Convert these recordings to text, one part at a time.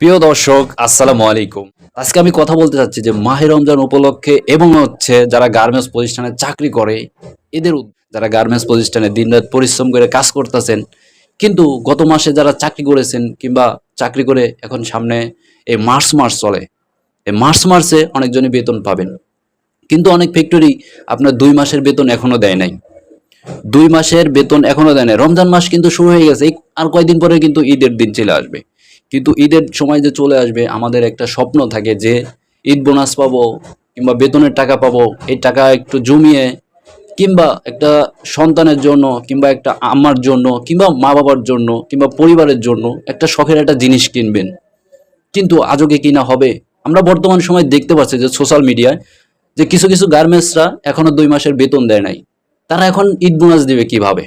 প্রিয় দর্শক, আসসালামু আলাইকুম। আজকে আমি কথা বলতে চাচ্ছি যে মাহে রমজান উপলক্ষে এবং হচ্ছে যারা গার্মেন্টস প্রতিষ্ঠানে চাকরি করে, এদের যারা গার্মেন্টস প্রতিষ্ঠানে দিনরাত পরিশ্রম করে কাজ করতেছেন, কিন্তু গত মাসে যারা চাকরি করেছেন কিংবা চাকরি করে এখন সামনে এই মার্চ মাস চলে, এই মার্চ মাসে অনেকজনই বেতন পাবেন। কিন্তু অনেক ফ্যাক্টরি আপনার দুই মাসের বেতন এখনও দেয় নাই। দুই মাসের বেতন এখনও দেয় নাই। রমজান মাস কিন্তু শুরু হয়ে গেছে আর কয়দিন পরে কিন্তু ঈদের দিন চলে আসবে। কিন্তু ঈদের সময় যে চলে আসবে, আমাদের একটা স্বপ্ন থাকে যে ঈদ বোনাস পাবো কিংবা বেতনের টাকা পাবো। এই টাকা একটু জমিয়ে কিংবা একটা সন্তানের জন্য কিংবা একটা আমার জন্য কিংবা মা বাবার জন্য কিংবা পরিবারের জন্য একটা শখের একটা জিনিস কিনবেন। কিন্তু আজকে কিনা হবে? আমরা বর্তমান সময় দেখতে পাচ্ছি যে সোশ্যাল মিডিয়ায় যে কিছু কিছু গার্মেন্টসরা এখনও দুই মাসের বেতন দেয় নাই। তারা এখন ঈদ বোনাস দিবে কীভাবে?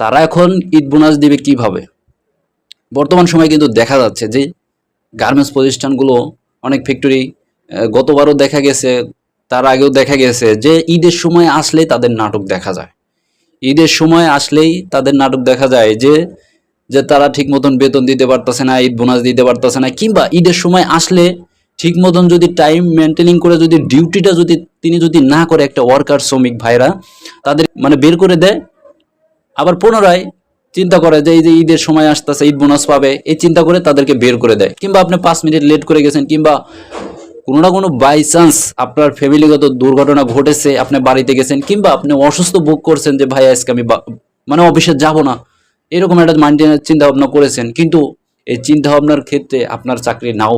তারা এখন ঈদ বোনাস দিবে কীভাবে? বর্তমান সময়ে কিন্তু দেখা যাচ্ছে যে গার্মেন্টস প্রতিষ্ঠানগুলো অনেক ফ্যাক্টরি গতবারও দেখা গেছে, তার আগেও দেখা গেছে যে ঈদের সময় আসলেই তাদের নাটক দেখা যায়। ঈদের সময় আসলেই তাদের নাটক দেখা যায় যে যে তারা ঠিক মতন বেতন দিতে পারতেছে না, ঈদ বোনাস দিতে পারতেছে না, কিংবা ঈদের সময় আসলে ঠিক মতন যদি টাইম মেনটেনিং করে যদি ডিউটিটা যদি তিনি যদি না করে একটা ওয়ার্কার শ্রমিক ভাইরা, তাদের মানে বের করে দেয়, আবার পুনরায় চিন্তা করে যে এই যে ঈদের সময় আসতেছে, ঈদ বোনাস পাবে, এই চিন্তা করে তাদেরকে বের করে দেয়। কিংবা আপনি পাঁচ মিনিট লেট করে গেছেন, কিংবা কোনো না কোনো বাই চান্স আপনার ফ্যামিলিগত দুর্ঘটনা ঘটেছে, আপনি বাড়িতে গেছেন, কিংবা আপনি অসুস্থ ভোগ করছেন যে, ভাই, আজকে আমি মানে অফিসে যাব না। এরকম একটা মাইন্ড চিন্তা ভাবনা করেছেন, কিন্তু এই চিন্তা ভাবনার ক্ষেত্রে আপনার চাকরি নাও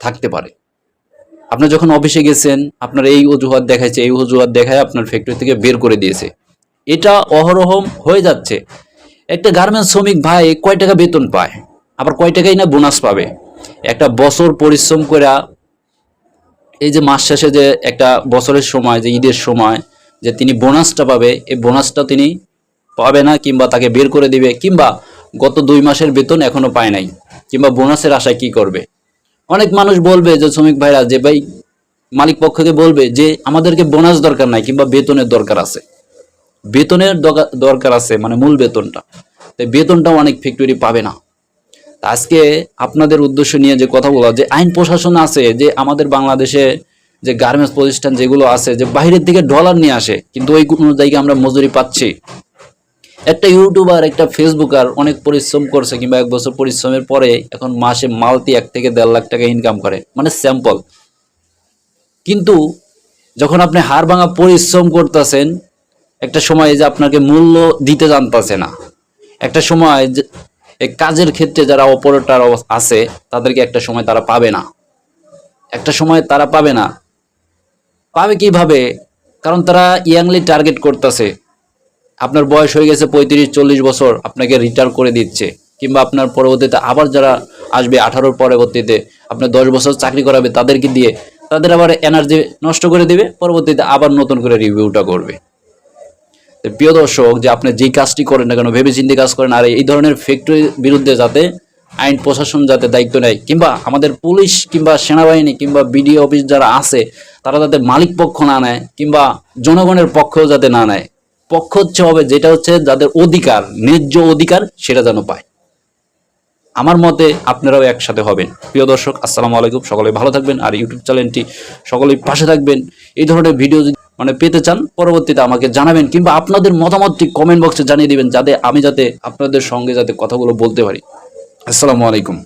থাকতে পারে। আপনি যখন অফিসে গেছেন, আপনার এই অজুহাত দেখাইছে, এই অজুহাত দেখায় আপনার ফ্যাক্টরি থেকে বের করে দিয়েছে। এটা অহরহম হয়ে যাচ্ছে। একটা গার্মেন্টস শ্রমিক ভাই কয় টাকা বেতন পায়? আবার কয় টাকাই না বোনাস পাবে? একটা বছর পরিশ্রম করে এই যে মাস শেষে যে একটা বছরের সময়, যে ঈদের সময়, যে তিনি বোনাসটা পাবে, এই বোনাসটা তিনি পাবে না, কিংবা তাকে বের করে দিবে, কিংবা গত দুই মাসের বেতন এখনও পায় নাই, কিংবা বোনাসের আশায় কি করবে? অনেক মানুষ বলবে যে, শ্রমিক ভাইরা, যে ভাই মালিক পক্ষকে বলবে যে, আমাদেরকে বোনাস দরকার নাই, কিংবা বেতনের দরকার আছে। বেতনের দরকার আছে মানে মূল বেতনটা। তাই বেতনটাও অনেক ফ্যাক্টরি পাবে না। আজকে আপনাদের উদ্দেশ্য নিয়ে যে কথা বলা, যে আইন প্রশাসন আছে, যে আমাদের বাংলাদেশে যে গার্মেন্টস প্রতিষ্ঠান যেগুলো আছে, যে বাইরের থেকে ডলার নিয়ে আসে, কিন্তু ওই কোনো জায়গায় আমরা মজুরি পাচ্ছি। একটা ইউটিউবার একটা ফেসবুকার অনেক পরিশ্রম করছে, কিংবা এক বছর পরিশ্রমের পরে এখন মাসে মালতি এক থেকে দেড় লাখ টাকা ইনকাম করে মানে স্যাম্পল কিন্তু যখন আপনি হাড় ভাঙা পরিশ্রম করতেছেন একটা সময় যে আপনাকে মূল্য দিতে জানতেছে না। একটা সময় যে কাজের ক্ষেত্রে যারা অপারেটর আছে, তাদেরকে একটা সময় তারা পাবে না। একটা সময় তারা পাবে না। পাবে কীভাবে? কারণ তারা ইয়াংলি টার্গেট করতেছে। আপনার বয়স হয়ে গেছে পঁয়ত্রিশ, চল্লিশ বছর, আপনাকে রিটায়ার করে দিচ্ছে। কিংবা আপনার পরবর্তীতে আবার যারা আসবে আঠারোর পরবর্তীতে আপনার দশ বছর চাকরি করাবে তাদেরকে দিয়ে, তাদের আবার এনার্জি নষ্ট করে দিবে, পরবর্তীতে আবার নতুন করে রিভিউটা করবে। প্রিয় দর্শক, যে আপনি যেই কাজটি করেন না কেন ভেবে চিন্তে কাজ করেন, আর এই ধরনের ফ্যাক্টরির বিরুদ্ধে যাতে আইন প্রশাসন যাতে দায়িত্ব নেয়, কিংবা আমাদের পুলিশ, কিংবা সেনাবাহিনী, কিংবা বিডিও অফিস যারা আছে, তারা যাতে মালিক পক্ষ না নেয়, কিংবা জনগণের পক্ষেও যাতে না নেয়, পক্ষ হচ্ছে হবে যেটা হচ্ছে যাদের অধিকার, ন্যায্য অধিকার সেটা যেন পায়। আমার মতে আপনারাও একসাথে হবেন। প্রিয় দর্শক, আসসালামু আলাইকুম, সকলে ভালো থাকবেন, আর ইউটিউব চ্যানেলটি সকলেই পাশে থাকবেন। এই ধরনের ভিডিও মানে পেতে চান, পরবর্তীতে আমাকে জানাবেন কিংবা আপনাদের মতামতটি কমেন্ট বক্সে জানিয়ে দিবেন যাতে আমি যাতে আপনাদের সঙ্গে যাতে কথাগুলো বলতে পারি। আসসালামু আলাইকুম।